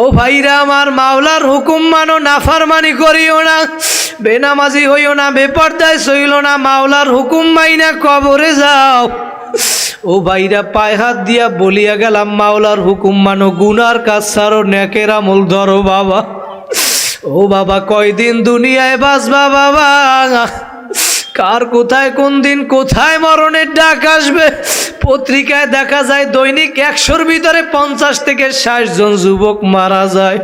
ও ভাইরা, আমার মাওলার হুকুম মানো, নাফারমানি করিও না, বেনামাজি হইও না, বেপর্দায় সইল না, মাওলার হুকুম মাইনা কবরে যাও। ও ভাইরা, পায়ে হাত দিয়া বলিয়া গেলাম, মাওলার হুকুম মানো, গুনার কাজ সারো নেকের আমল ধরো বাবা। ও বাবা, কয়দিন দুনিয়ায় বাসবা বাবা? কার কোথায়, কোন দিন কোথায় মরণের ডাক আসবে? পত্রিকায় দেখা যায় দৈনিক একশোর ভিতরে পঞ্চাশ থেকে ষাট জন যুবক মারা যায়।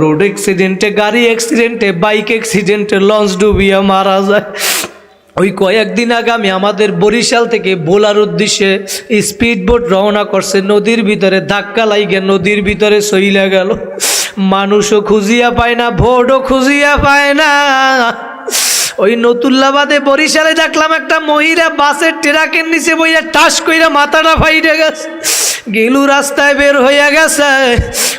রোড অ্যাক্সিডেন্টে গাড়ি অ্যাক্সিডেন্টে বাইক অ্যাক্সিডেন্টে লঞ্চ ডুবিয়া মারা যায়। ওই কয়েকদিন আগে আমি আমাদের বরিশাল থেকে বোলার উদ্দেশ্যে স্পিড বোট রওনা করছে। নদীর ভিতরে ধাক্কা লাইগে নদীর ভিতরে সইলা গেল। মানুষও খুঁজিয়া পায় না, ভোটও খুঁজিয়া পায় না। ওই নতুল্লাবাদে বরিশালে দেখলাম একটা মহিলা বাসের ট্রাকের নিচে বইয়া টাস কইরা মাথাটা ফাইটে গেছে। গেলু রাস্তায় বের হইয়া গেছে।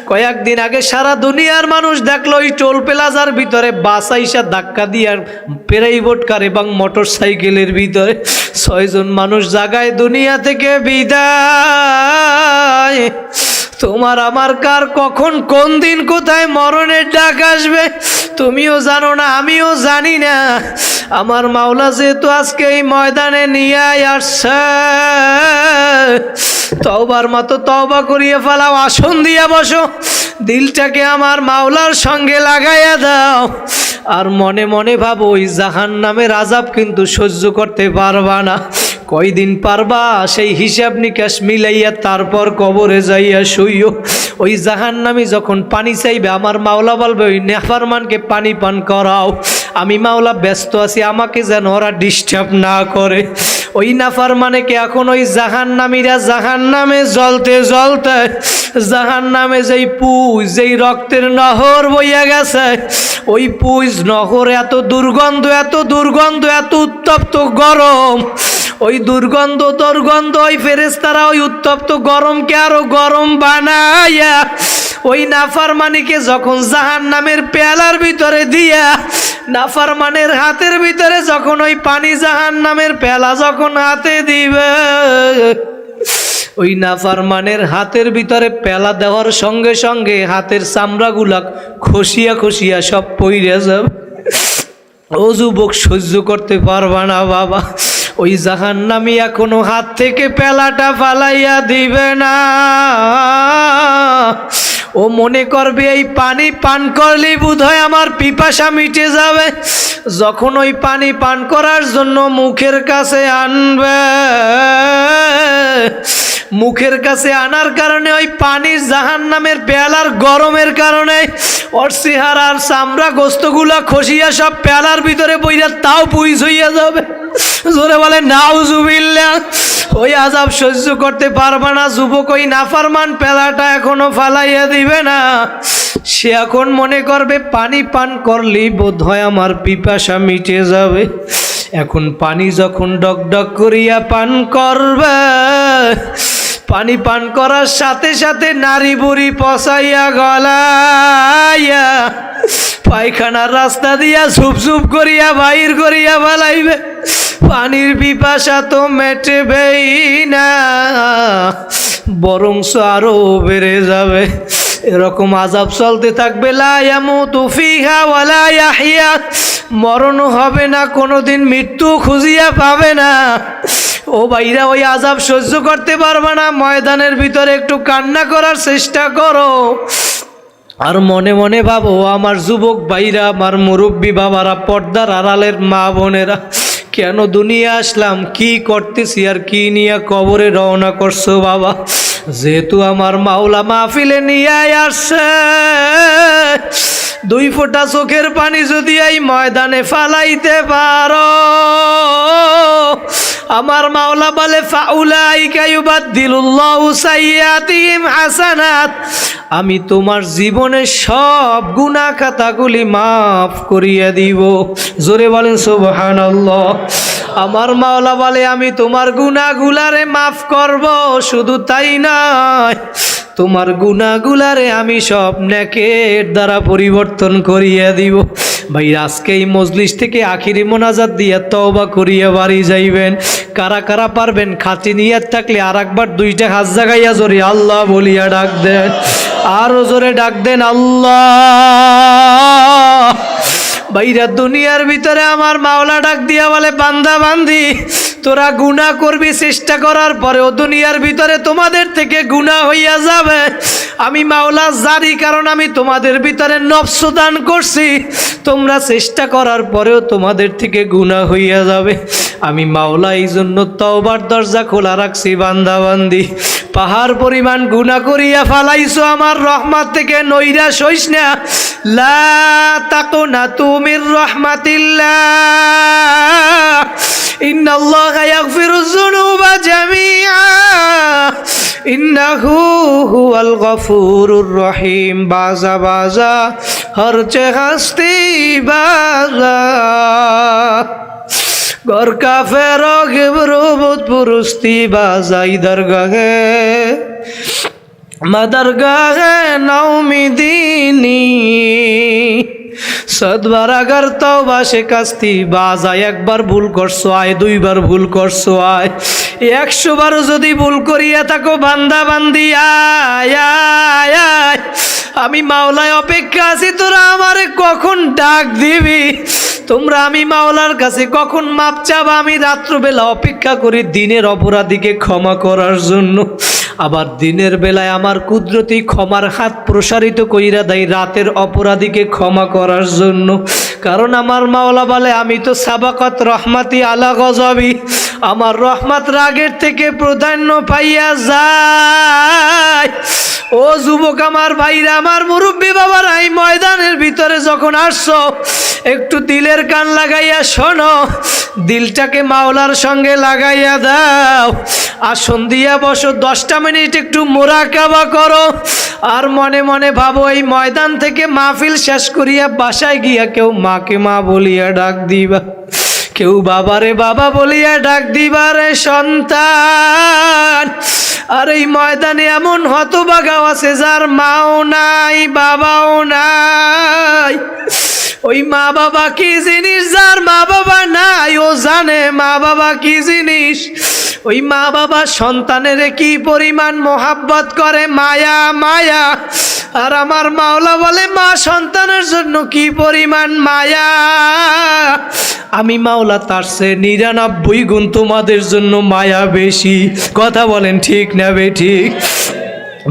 কয়েকদিন আগে সারা দুনিয়ার মানুষ দেখল ওই টোল প্লাজার ভিতরে বাস আইসা ধাক্কা দিয়ে প্রাইভেট কার এবং মোটর সাইকেলের ভিতরে। ছয়জন মানুষ জাগায়, দুনিয়া থেকে বিদায়। তোমার আমার কার, কখন, কোন দিন, কোথায় মরণের ডাক আসবে, তুমিও জানো না, আমিও জানি না। আমার মাওলা যেহেতু আজকে এই ময়দানে নিয়ে আসছে, তওবার মতো তওবা করিয়ে ফেলাও, আসন দিয়া বসো, দিলটাকে আমার মাওলার সঙ্গে লাগাইয়া দাও। আর মনে মনে ভাবো, ওই জাহান নামের আজাব কিন্তু সহ্য করতে পারবা না। কয়দিন পারবা? সেই হিসাব নিকাশ মিলাইয়া তারপর কবরে যাইয়া শুইও। ওই জাহান নামি যখন পানি চাইবে, আমার মাওলা বলবে, ওই নেফারমানকে পানি পান করাও। আমি মাওলা ব্যস্ত আছি, আমাকে যেন ওরা ডিস্টার্ব না করে। ওই নাফার মানে কি এখন ওই জাহান নামীরা জাহান নামে জ্বলতে জ্বলতে জাহান নামে যেই পুজ, যেই রক্তের নহর বইয়া গেছে, ওই পুজ নহর এত দুর্গন্ধ এত দুর্গন্ধ, এত উত্তপ্ত গরম ওই দুর্গন্ধ দুর্গন্ধ, ওই ফেরেস্তারা ওই উত্তপ্ত গরমকে আরও গরম বানাইয়া, ওই নাফারমানিকে যখন জাহান নামের পেয়ালার ভিতরে দিয়া, নাফারমানের হাতের ভিতরে যখন ওই পানি জাহান নামের পেলা যখন হাতে দিবে, ওই নাফারমানের হাতের ভিতরে পেলা দেওয়ার সঙ্গে সঙ্গে হাতের চামড়াগুলা খসিয়া খসিয়া সব পইরে যাবে। ও যুবক সহ্য করতে পারবা না বাবা। ওই জাহান নামিয়া এখনও হাত থেকে পেলাটা ফালাইয়া দিবে না। ও মনে করবে এই পানি পান করলেই বোধ হয় আমার পিপাসা মিটে যাবে। যখন ওই পানি পান করার জন্য মুখের কাছে আনবে। মুখের কাছে আনার কারণে, ওই পানির জাহান নামের পেয়ালার গরমের কারণে, ওর চেহারার চামড়া গোস্তগুলা খসিয়া সব পেয়ালার ভিতরে বইয়া তাও পুইস হইয়া যাবে। জোরে বলে নাও জুবিল্লা ওই আজাব সহ্য করতে পারবে না, যুবক, ওই নাফারমান পেলাটা এখনও ফালাইয়া দিবে না। সে এখন মনে করবে, পানি পান করলেই বোধ হয় আমার পিপাসা মিটে যাবে। এখন পানি যখন ডক ডক করিয়া পান করবে পানি পান করার সাথে সাথে নারী বুড়ি পচাইয়া গলাইয়া পায়খানার রাস্তা দিয়া ঝুপ ঝুপ করিয়া বাইর করিয়া বালাইবে। পানির পিপাসা তো মেটেবেই না, বরংস আরও বেড়ে যাবে। এরকম আজাব চলতে থাকবে মরণ হবে না, কোনোদিন মৃত্যু খুঁজিয়া পাবে না। ও ভাইরা, ওই আজাব সহ্য করতে পারবে না, ময়দানের ভিতরে একটু কান্না করার চেষ্টা করো। আর মনে মনে ভাবো, আমার যুবক ভাইরা, আমার মুরব্বী বাবারা, পর্দার আড়ালের মা বোনেরা, কেন দুনিয়া আসলাম, কি করতেছি আর কি নিয়ে কবরে রওনা করছ বাবা? যেহেতু আমার মাওলা মাহফিলে নিয়ে আসছে, দুই ফোঁটা চোখের পানি যদি এই ময়দানে ফালাইতে পারো আমার মাওলা বলে আমি তোমার জীবনের সব গুনাহ খাতাগুলি মাফ করিয়ে দিব। জোরে বলেন, সুবহানাল্লাহ। আমার মাওলা বলে, আমি তোমার গুনাহগুলারে মাফ করব, শুধু তাই নয়, তোমার গুনাগুলারে আমি সব নেকের দ্বারা পরিবর্তন করিয়া দিব। ভাই, আজকে এই মজলিস থেকে আখিরি মোনাজাত দিয়া তওবা করিয়া বাড়ি যাইবেন। কারা কারা পারবেন? খাতি নিয়াত থাকলে আর একবার দুইটা হাত জাগাইয়া জোরে আল্লাহ বলিয়া ডাক দেন। আরও জোরে ডাক দেন আল্লাহ। বাইরা দুনিয়ার ভিতরে আমার মাওলা ডাক দিয়া বলে, বান্দা, বান্দি, তোরা গুণা করবি চেষ্টা করার পরেও দুনিয়ার ভিতরে তোমাদের থেকে গুণা হইয়া যাবে। আমি মাওলা জারি, কারণ আমি তোমাদের ভিতরে নফস দান করছি। তোমরা চেষ্টা করার পরেও তোমাদের থেকে গুণা হইয়া যাবে। আমি মাওলা এই জন্য তওবার দরজা খোলা রাখছি বান্দা বান্দি পাহাড় পরিমাণ গুণা করিয়া ফালাইছো আমার রহমত থেকে নৈরাশ হইস না। লা তাকুনা তুমির রহমাতিল্লাহ। ইন্নাল্লাহা ইয়াগফিরুয যুনুবা জামিআ। ইন্নাহু হুয়াল গফুরুর রহিম। বাজা বাজা হর চে হস্তি, বাজা। গর কাফের গিবরুবুত পুরুস্তি বাজাই দরগাহে। মদরগাহে নৌমিদিনী সদবার আগার বাসে কাস্তি বাজায় একবার ভুল করছ আয়, দুইবার ভুল করছ আয়। একশো বার যদি ভুল করিয়া থাকো, বান্দা বান্দি আমি মাওলায় অপেক্ষা আছি, তোরা আমারে কখন ডাক দিবি? তোমরা আমি মাওলার কাছে কখন মাপ চাবা? আমি রাত্রবেলা অপেক্ষা করি দিনের অপরাধীকে ক্ষমা করার জন্য। আবার দিনের বেলায় আমার কুদরতি ক্ষমার হাত প্রসারিত কইরা দেয় রাতের অপরাধীকে ক্ষমা করার জন্য। কারণ আমার মাওলা বলে, আমি তো সাবাকত রহমাতি আলা গজবি। আমার রহমত রাগের থেকে প্রাধান্য পাইয়া যায়। ও যুবক আমার ভাইরা, আমার মুরব্বী বাবার, এই ময়দানের ভিতরে যখন আসছো, একটু দিলের কান লাগাইয়া শোনো, দিলটাকে মাওলার সঙ্গে লাগাইয়া দাও। আর সন্ধিয়া বসো, দশটা মিনিট একটু মোরা মোরাকাবা করো। আর মনে মনে ভাবো, এই ময়দান থেকে মাহফিল শেষ করিয়া বাসায় গিয়া কেউ মাকে মা বলিয়া ডাক দিবা। কেউ বাবারে বাবা বলিয়া ডাক দিবারে সন্তান। আর এই ময়দানে এমন হতবাগাও আছে যার মাও নাই, বাবাও নাই। ওই মা বাবা কি জিনিস যার মা বাবা নাই, ও জানে মা বাবা কি জিনিস। ওই মা বাবা সন্তানের কি পরিমাণ মোহাব্বত করে, মায়া মায়া। আর আমার মাওলা বলে, মা, সন্তানের জন্য কি পরিমাণ মায়া? আমি মাওলা তার সে নিরানব্বই গুণ তোমাদের জন্য মায়া বেশি। কথা বলেন ঠিক না বে ঠিক?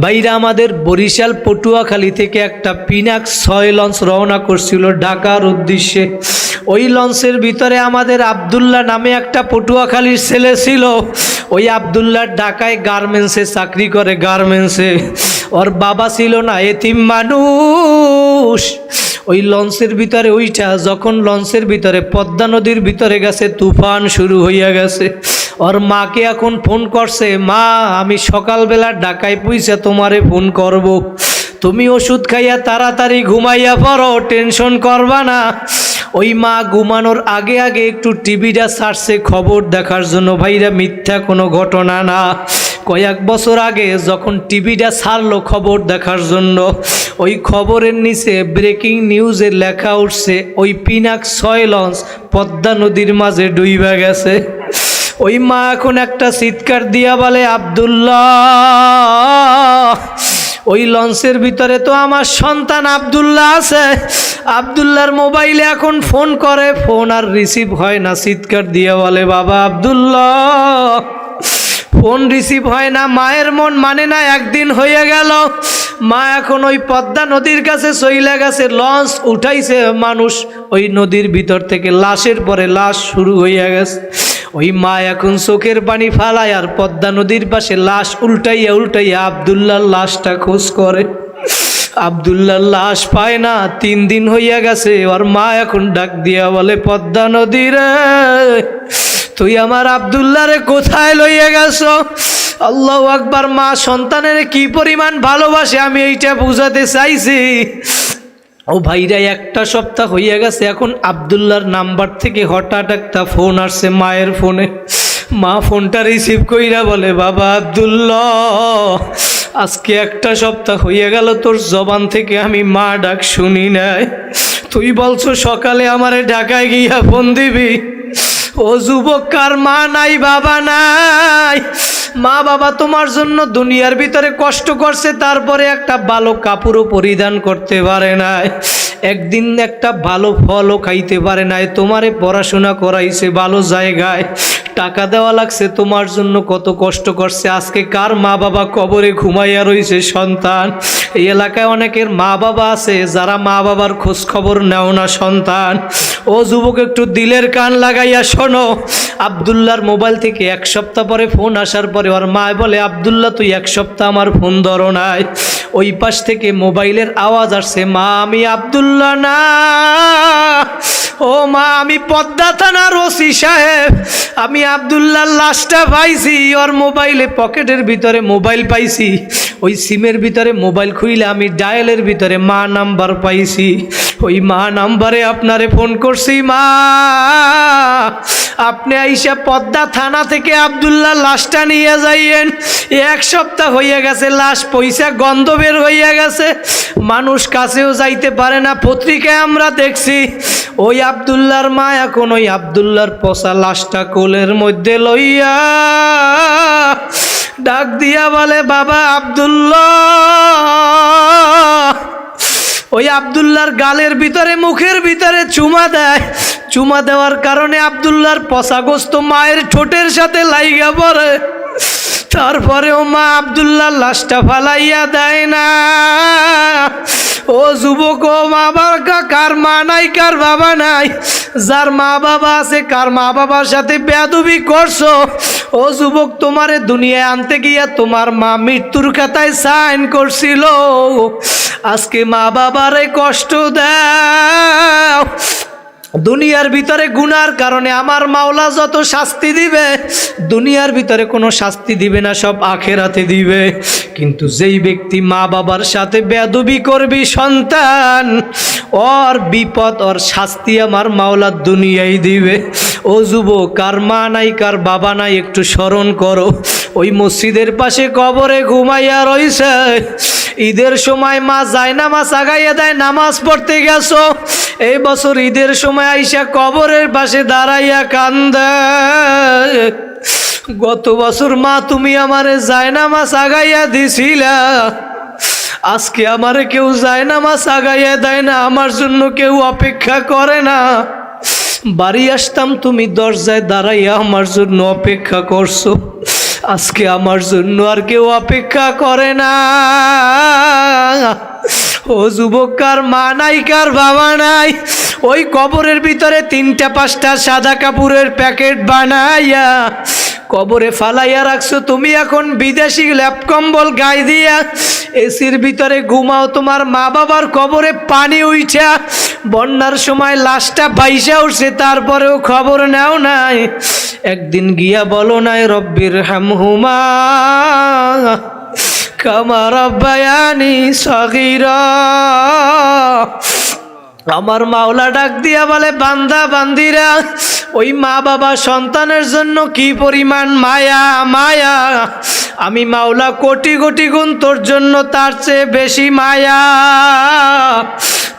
ভাইরা, আমাদের বরিশাল পটুয়াখালী থেকে একটা পিনাক ছয় লঞ্চ রওনা করছিল ঢাকার উদ্দেশ্যে। ওই লঞ্চের ভিতরে আমাদের আবদুল্লাহ নামে একটা পটুয়াখালীর ছেলে ছিল। ওই আবদুল্লাহ ঢাকায় গার্মেন্টসে চাকরি করে, গার্মেন্টসে। ওর বাবা ছিল না এতিম মানুষ। ওই লঞ্চের ভিতরে ওইটা, যখন লঞ্চের ভিতরে পদ্মা নদীর ভিতরে গেছে, তুফান শুরু হইয়া গেছে। ওর মাকে এখন ফোন করছে, মা, আমি সকালবেলা ডাকায় পুইছে তোমারে ফোন করব। তুমি ওষুধ খাইয়া তাড়াতাড়ি ঘুমাইয়া পড়ো, টেনশন করবা না। ওই মা ঘুমানোর আগে আগে একটু টিভিটা ছাড়ছে খবর দেখার জন্য, ভাইরা, মিথ্যা কোনো ঘটনা না। কয়েক বছর আগে যখন টিভিটা ছাড়লো খবর দেখার জন্য, ওই খবরের নিচে ব্রেকিং নিউজে লেখা উঠছে, ওই পিনাক ছয় লঞ্চ পদ্মা নদীর মাঝে ডুইবা গেছে। ওই মা এখন একটা চিৎকার দিয়া বলে, আবদুল্লাহ, ওই লঞ্চের ভিতরে তো আমার সন্তান আবদুল্লাহ আছে। আবদুল্লাহর মোবাইলে এখন ফোন করে, ফোন আর রিসিভ হয় না। চিৎকার দিয়ে বলে, বাবা আবদুল্লাহ ফোন রিসিভ হয় না, মায়ের মন মানে না একদিন হয়ে গেল। মা এখন ওই পদ্মা নদীর কাছে চইলা গেছে, লঞ্চ উঠাইছে মানুষ। ওই নদীর ভিতর থেকে লাশের পরে লাশ শুরু হইয়া গেছে। ওই মা এখন চোখের পানি ফালায় আর পদ্মা নদীর পাশে লাশ উল্টাইয়া উল্টাইয়া আবদুল্লার লাশটা খোঁজ করে। আবদুল্লার লাশ পায় না, তিন দিন হইয়া গেছে। ওর মা এখন ডাক দিয়া বলে, পদ্মা নদী রে। তুই আমার আবদুল্লারে কোথায় লইয়া গেছ? আল্লাহ আকবার, মা সন্তানের কি পরিমাণ ভালোবাসে আমি এইটা বুঝাতে চাইছি। ও ভাইরা, একটা সপ্তাহ হইয়া গেছে, এখন আবদুল্লার নাম্বার থেকে হঠাৎ একটা ফোন আসছে মায়ের ফোনে। মা ফোনটা রিসিভ কইরা বলে, বাবা আবদুল্লাহ, আজকে একটা সপ্তাহ হইয়া গেল, তোর জবান থেকে আমি মা ডাক শুনি নাই। তুই বলছো সকালে আমারে ঢাকায় গিয়া ফোন দিবি? ও যুবক মা নাই, বাবা নাই। মা, বাবা তোমার জন্য দুনিয়ার ভিতরে কষ্ট করছে, তারপরে একটা ভালো কাপড়ও পরিধান করতে পারে নাই। একদিন একটা ভালো ফলও খাইতে পারে নাই, তোমারে পড়াশোনা করাইছে ভালো জায়গায়। টাকা দেওয়া লাগছে, তোমার জন্য কত কষ্ট করছে। আজকে কার মা বাবা কবরে ঘুমাইয়া রয়েছে সন্তান? এই এলাকায় অনেকের মা বাবা আছে, যারা মা বাবার খোঁজ খবর নেও না, সন্তান। ও যুবক, একটু দিলের কান লাগাইয়া শোনো। আবদুল্লার মোবাইল থেকে এক সপ্তাহ পরে ফোন আসার পরে ওর মা বলে, আবদুল্লাহ, তুই এক সপ্তাহ আমার ফোন ধরো নাই। ওই পাশ থেকে মোবাইলের আওয়াজ আসছে মা আমি আবদুল্লাহ না, ও মা আমি পদ্মা থানার ওসি সাহেব, আমি আবদুল্লাহ লাশটা পাইছি, ওর মোবাইলে পকেটের ভিতরে মোবাইল পাইছি, ওই সিমের ভিতরে মোবাইল খুইলে আমি ডায়ালের ভিতরে মা নাম্বার পাইছি। ওই মা নাম্বারে আপনারে ফোন করছি, মা। আপনি আইসা পদ্মা থানা থেকে আবদুল্লাহ লাশটা নিয়ে যাইয়েন। এক সপ্তাহ হইয়া গেছে, লাশ পয়সা গন্ধ বের হইয়া গেছে। মানুষ কাছেও যাইতে পারে না, পত্রিকায় আমরা দেখছি। ওই আবদুল্লার মা এখন ওই আবদুল্লার পচা লাশটা কোলের মধ্যে লইয়া ডাক দিয়া বলে, বাবা আবদুল্লাহ। ওই আবদুল্লার গালের ভিতরে, মুখের ভিতরে চুমা দেয়। চুমা দেওয়ার কারণে আবদুল্লার পশাগ্রস্ত মায়ের ঠোঁটের সাথে লাইগা পড়ে। তারপরেও মা আবদুল্লাহ লাশটা ফালাইয়া দেয় না। ও যুবক, ও মা বাবা কার মা নাই, কার বাবা নাই? যার মা বাবা আছে, কার মা বাবার সাথে বেয়াদবি করছ? ও যুবক, তোমারে দুনিয়ায় আনতে গিয়া তোমার মা মৃত্যুর খাতায় সাইন করছিল। আজকে মা বাবারে কষ্ট দাও। দুনিয়ার ভিতরে গুনার কারণে আমার মাওলা যত শাস্তি দিবে, দুনিয়ার ভিতরে কোনো শাস্তি দিবে না, সব আখেরাতে দিবে। কিন্তু যেই ব্যক্তি মা বাবার সাথে বেদবি করবি, সন্তান, ওর বিপদ, ওর শাস্তি আমার মাওলার দুনিয়ায় দিবে। ও যুবক, কার মা নাই, কার বাবা নাই, একটু স্মরণ করো। ওই মসজিদের পাশে কবরে ঘুমাইয়া রইছে ঈদের সময় মা যায় না মা আগাইয়া দেয়, নামাজ পড়তে গেছো? এই বছর ঈদের সময় আইসা কবরের পাশে দাঁড়াইয়া কান্দে। গত বছর মা তুমি আমারে যায় নামাজ আগাইয়া দিছিলা। আজকে আমারে কেউ যায় না মা আগাইয়া দেয় না, আমার জন্য কেউ অপেক্ষা করে না। বাড়ি আসতাম, তুমি দরজায় দাঁড়াইয়া আমার জন্য অপেক্ষা করছ। আজকে আমার জন্য আর কেউ অপেক্ষা করে না। ও যুবক কার মা নাই, কার বাবা নাই? ওই কবরের ভিতরে তিনটা, পাঁচটা সাদা কাপড়ের প্যাকেট বানাইয়া কবরে ফালাইয়া রাখছো তুমি এখন বিদেশি ল্যাপ কম্বল গায়ে দিয়া। এসির ভিতরে ঘুমাও তোমার মা বাবার কবরে পানি উইঠা। বন্যার সময় লাশটা বাইসা উঠছে, তারপরেও খবর নেও নাই। একদিন গিয়া বলো নাই রব্বির হামহুমা কামার বায়ানি সগিরা। আমার মাওলা ডাক দিয়া বলে, বান্দা, বান্দিরা, ওই মা বাবা সন্তানের জন্য কি পরিমাণ মায়া মায়া? আমি মাওলা কোটি কোটি গুণ তোর জন্য তার চেয়ে বেশি মায়া।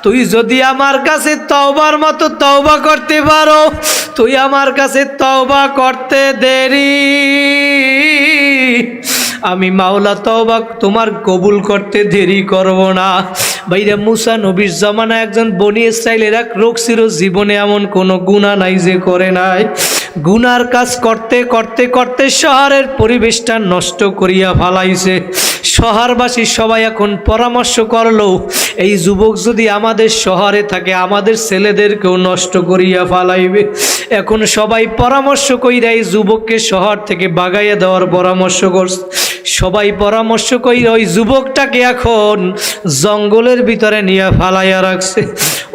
তুই যদি আমার কাছে তওবার মতো তওবা করতে পারো, তুই আমার কাছে তওবা করতে দেরি। আমি মাওলা তওবা তোমার কবুল করতে দেরি করব না। ভাইরা মুসা নবীর জমানা একজন বনি ইসরায়েলের এক রোগ ছিল জীবনে এমন কোনো গুণা নাই যে করে নাই। গুনার কাজ করতে করতে করতে শহরের পরিবেশটা নষ্ট করিয়া ফালাইছে। শহরবাসী সবাই এখন পরামর্শ করল, এই যুবক যদি আমাদের শহরে থাকে, আমাদের ছেলেদেরকেও নষ্ট করিয়া ফালাইবে। এখন সবাই পরামর্শ কইরা এই যুবককে শহর থেকে বাগাইয়া দেওয়ার পরামর্শ করছে। সবাই পরামর্শ কইরা ওই যুবকটাকে এখন জঙ্গলের ভিতরে নিয়ে ফালাইয়া রাখছে।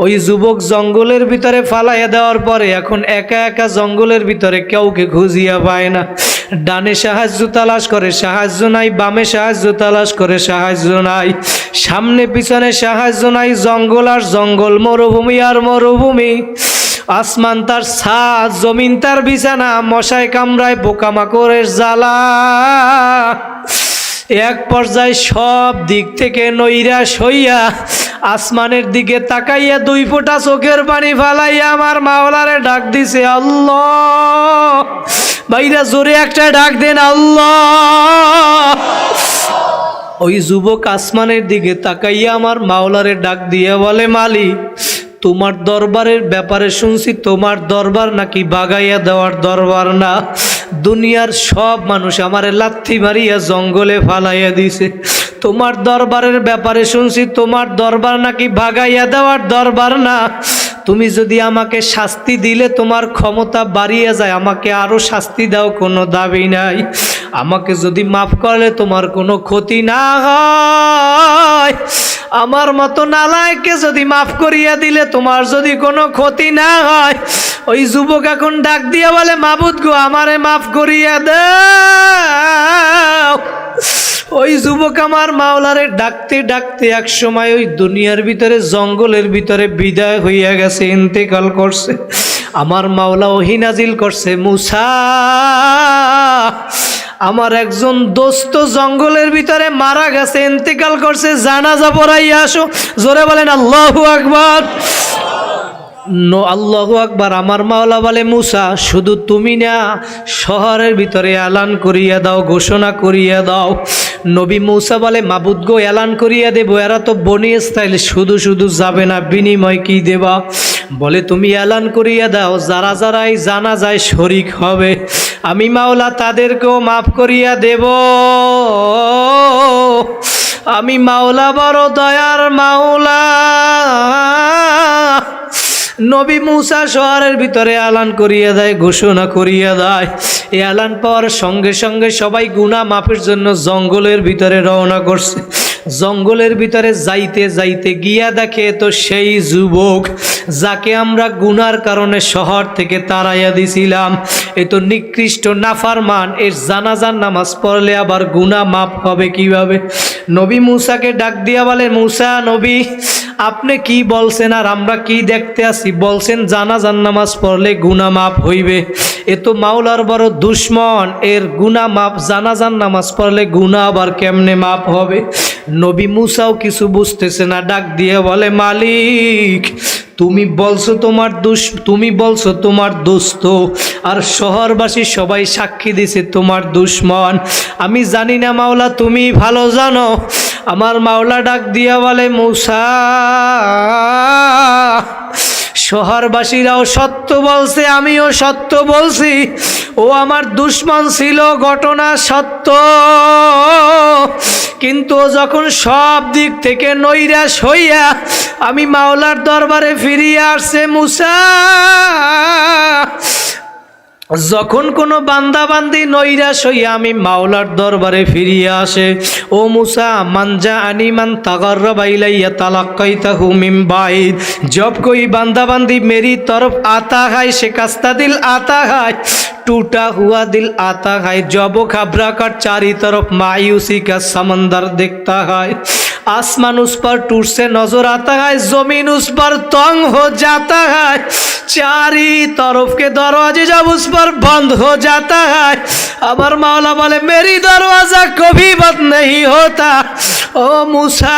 ওই যুবক জঙ্গলের ভিতরে ফালাইয়া দেওয়ার পরে এখন একা একা জঙ্গলের ভিতরে কাউকে খুঁজিয়া পায় না। ডানে সাহায্য তালাশ করে, সাহায্য নাই, বামে সাহায্য তালাশ করে, সাহায্য নাই। সামনে পিছনে সাহায্য নাই, জঙ্গল আর জঙ্গল, মরুভূমি আর মরুভূমি। আসমান তার ছাদ জমিন তার বিছানা, মশায় কামড়ায় পোকামাকড়ের জ্বালা। এক পর্যায়ে সব দিক থেকে নৈরাশ হইয়া আসমানের দিকে তাকাইয়া দুই ফোঁটা চোখের পানি ফালাইয়া আমার মাওলারে ডাক দিছে, আল্লাহ! ভাইরা জোরে একটা ডাক দেন, আল্লাহ! ওই যুবক আসমানের দিকে তাকাইয়া আমার মাওলারে ডাক দিয়ে বলে, মালিক তোমার দরবারের ব্যাপারে শুনছি, তোমার দরবার নাকি বাগাইয়া দেওয়ার দরবার না। দুনিয়ার সব মানুষ আমারে লাথি মারিয়া জঙ্গলে ফালাইয়া দিছে। তোমার দরবারের ব্যাপারে শুনছি, তোমার দরবার নাকি ভাগাইয়া দেওয়ার দরবার না। তুমি যদি আমাকে শাস্তি দিলে, তোমার ক্ষমতা বাড়িয়ে যায়, আমাকে আরও শাস্তি দাও, কোনো দাবি নাই। আমাকে যদি মাফ করলে তোমার কোনো ক্ষতি না হয়। আমার মতো নালায়কে যদি মাফ করিয়া দিলে তোমার যদি কোনো ক্ষতি না হয়। ওই যুবক এখন ডাক দিয়া বলে, মাবুদ গো, আমারে মাফ করিয়া দাও। ওই যুবক আমার মাওলারে ডাকতে ডাকতে এক সময় ওই দুনিয়ার ভিতরে, জঙ্গলের ভিতরে বিদায় হইয়া গেছে, ইন্তেকাল করছে। আমার মাওলা ওহিনাজিল করছে, মুসা আমার একজন দোস্ত জঙ্গলের ভিতরে মারা গেছে, ইন্তেকাল করছে জানা জানাজা পড়াইয়া আসো। জোরে বলেন, আল্লাহু আকবার। আল্লাহ আকবার। আমার মাওলা বলে, মুসা, শুধু তুমি না, শহরের ভিতরে এলান করিয়া দাও, ঘোষণা করিয়া দাও। নবী মুসা বলে, মাবুদ গো, এলান করিয়া দেবো, এরা তো বনি স্টাইল, শুধু শুধু যাবে না, বিনিময় কি দেবা? বলে, তুমি এলান করিয়া দাও, যারা যারাই জানা যায় শরিক হবে। আমি মাওলা তাদেরকেও মাফ করিয়া দেব। আমি মাওলা বড় দয়ার মাওলা। নবী মুসা শহরের ভিতরে আলান করিয়া দেয়, ঘোষণা করিয়া দেয়। এই আলান পাওয়ার সঙ্গে সঙ্গে সবাই গুণা মাফের জন্য জঙ্গলের ভিতরে রওনা করছে। জঙ্গলের ভিতরে যাইতে যাইতে গিয়া দেখে তো সেই যুবক, যাকে আমরা গুনার কারণে শহর থেকে তাড়াইয়া দিছিলাম। এ তো নিকৃষ্ট নাফারমান, এর জানাজার নামাজ পড়লে আবার গুনা মাপ হবে কীভাবে? নবী মূসাকে ডাক দিয়া বলে, মূসা, নবী আপনি কি বলছেন আর আমরা কি দেখতে আসি বলছেন জানাজান নামাজ পড়লে গুনা মাপ হইবে। এ তো মাওলার বড় দুশ্মন। এর গুনা মাপ জানাজান নামাজ পড়লে গুনা আবার কেমনে মাপ হবে? নবী মুসাও কিছু বুঝতেছে না, ডাক দিয়ে বলে, মালিক, তুমি বলছো তোমার দুষ তুমি বলছো তোমার দোস্ত, আর শহরবাসী সবাই সাক্ষী দিছে তোমার দুশ্মন। আমি জানি না মাওলা, তুমি ভালো জানো আমার মাওলা ডাক দিয়া বলে, মূসা, শহরবাসীরাও সত্য বলছে, আমিও সত্য বলছি। ও আমার দুশ্মন ছিল, ঘটনা সত্য। কিন্তু যখন সব দিক থেকে নৈরাশ হইয়া আমি মাওলার দরবারে ফিরিয়ে আসছে, মুসা যখন কোনো বান্দাবান্দি নৈরাশ হইয়া আমি মাওলার দরবারে ফিরিয়ে আসে, ও মুসা মানজা আনিমান তাগর বাইলাইয়া তালাক্কাইতা হুমিম বাই জব কই বান্দাবান্দি মেরি তরফ আতা হাই সে কাস্তা দিল আতা হাই টুটা হুয়া দিল আতা হাই জব খাবরা কাট চারি তরফ মায়ুসি কা সমন্দর দেখতা হয়। आसमान उस पर टूट से नजर आता है जमीन उस पर तंग हो जाता है चारी तरफ के दरवाजे जब उस पर बंद हो जाता है अमर मौला बोले मेरी दरवाजा कभी बंद नहीं होता ओ मूसा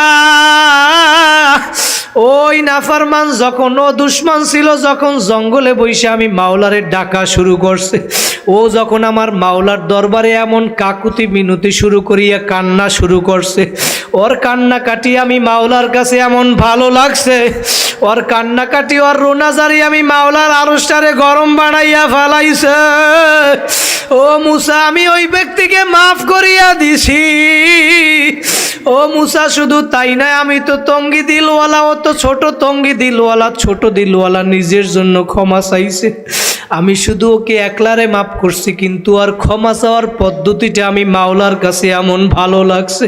ওই নাফারমান যখন ও দুশ্মন ছিল যখন জঙ্গলে বসে আমি মাওলারে ডাকা শুরু করছে ও যখন আমার মাওলার দরবারে এমন কাকুতি মিনতি শুরু করিয়া কান্না শুরু করছে ওর কান্না কাটি আমি মাওলার কাছে এমন ভালো লাগছে। ওর কান্না কাটি ওর রোনাজারি আমি মাওলার আরস্টারে গরম বানাইয়া ফেলাইছে। ও মুসা, আমি ওই ব্যক্তিকে মাফ করিয়া দিছি। ও মুসা, শুধু তাই নয়, আমি তো তঙ্গি দিলওয়ালা, ও তো ছোট তঙ্গি দিলওয়ালা, ছোট দিলওয়ালা নিজের জন্য ক্ষমা চাইছে। আমি শুধু ওকে একলারে মাফ করছি, কিন্তু আর ক্ষমা চাওয়ার পদ্ধতিটা আমি মাওলার কাছে এমন ভালো লাগছে।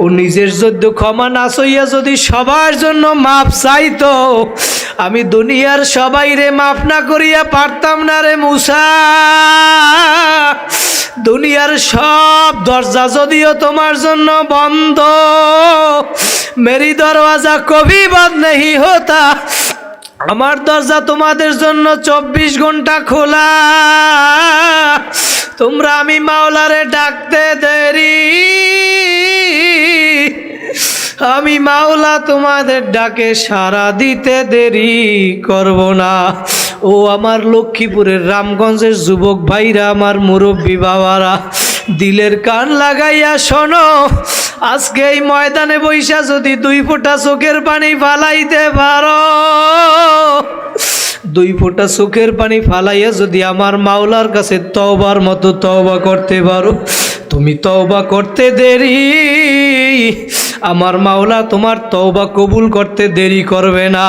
ও নিজের যদি ক্ষমা না সইয়া যদি সবার জন্য মাপ চাইতো, আমি দুনিয়ার সবাই রে মাফ না করিয়া পারতাম না রে মুসা। দুনিয়ার সব দরজা যদিও তোমার জন্য বন্ধ, মেরি দরওয়াজা কবি বাদ নেই হতা। আমার দরজা তোমাদের জন্য চব্বিশ ঘণ্টা খোলা। তোমরা আমি মাওলারে ডাকতে দেরি। আমি মাওলা তোমাদের ডাকে সারা দিতে দেরি করব না। ও আমার লক্ষ্মীপুরের রামগঞ্জের যুবক ভাইরা, আমার মুরব্বী বাবারা, দিলের কান লাগাইয়া শোনো, আজকে এই ময়দানে বৈশা যদি দুই ফোঁটা চোখের পানি ফালাইতে পারো। দুই ফোঁটা চোখের পানি ফালাইয়া যদি আমার মাওলার কাছে তওবার মতো তওবা করতে পারো, তুমি তওবা করতে দেরি। আমার মাওলা, তোমার তওবা কবুল করতে দেরি করবে না।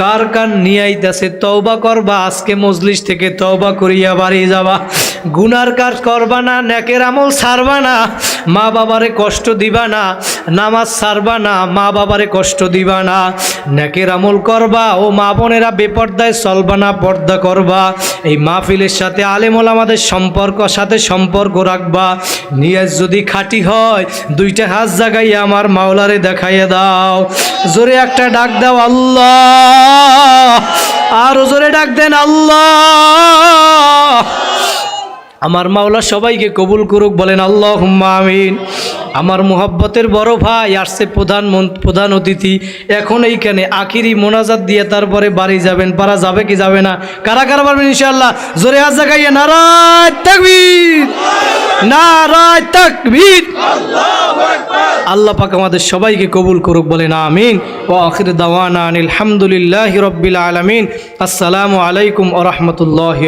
কার কার নিয়াইতেছে, তওবা করবা, আজকে মজলিস থেকে তওবা করিয়া বাড়ি যাবা। গুনার কাজ করবা না, নেকের আমল ছাড়বা না, মা বাবারে কষ্ট দিবা না, নামাজ ছাড়বা না, মা বাবারে কষ্ট দিবা না। নেকের আমল করবা ও মা বোনেরা বেপর্দায় চলবা না, পর্দা করবা। এই মাহফিলের সাথে আলেমল আমাদের সম্পর্ক, সাথে সম্পর্ক রাখবা। নিয়াজ যদি খাঁটি হয়, দুইটা হাত জাগাইয়া আমার মাওলারে দেখাইয়া দাও। জোরে একটা ডাক দাও, আল্লাহ। আর জোরে ডাক দেন, আল্লাহ। আমার মাওলা সবাইকে কবুল করুক, বলেন আল্লাহ আমিন। আমার মোহাব্বতের বড় ভাই আসছে প্রধান প্রধান অতিথি। এখন এইখানে আখিরি মোনাজাত দিয়ে তারপরে বাড়ি যাবেন, পারা যাবে কি যাবে না? কারা কারা পারবেন ইনশাল্লাহ জোরে হাত জাগাইয়া, নারায় তাকবীর নারায় তাকবীর। আল্লাহ পাক আমাদের সবাইকে কবুল করুক, বলেন আমিন। ও আখির দাওয়ানা আনিল হামদুলিল্লাহি রব্বিল আলামিন। আসসালামু আলাইকুম ওয়া রাহমাতুল্লাহি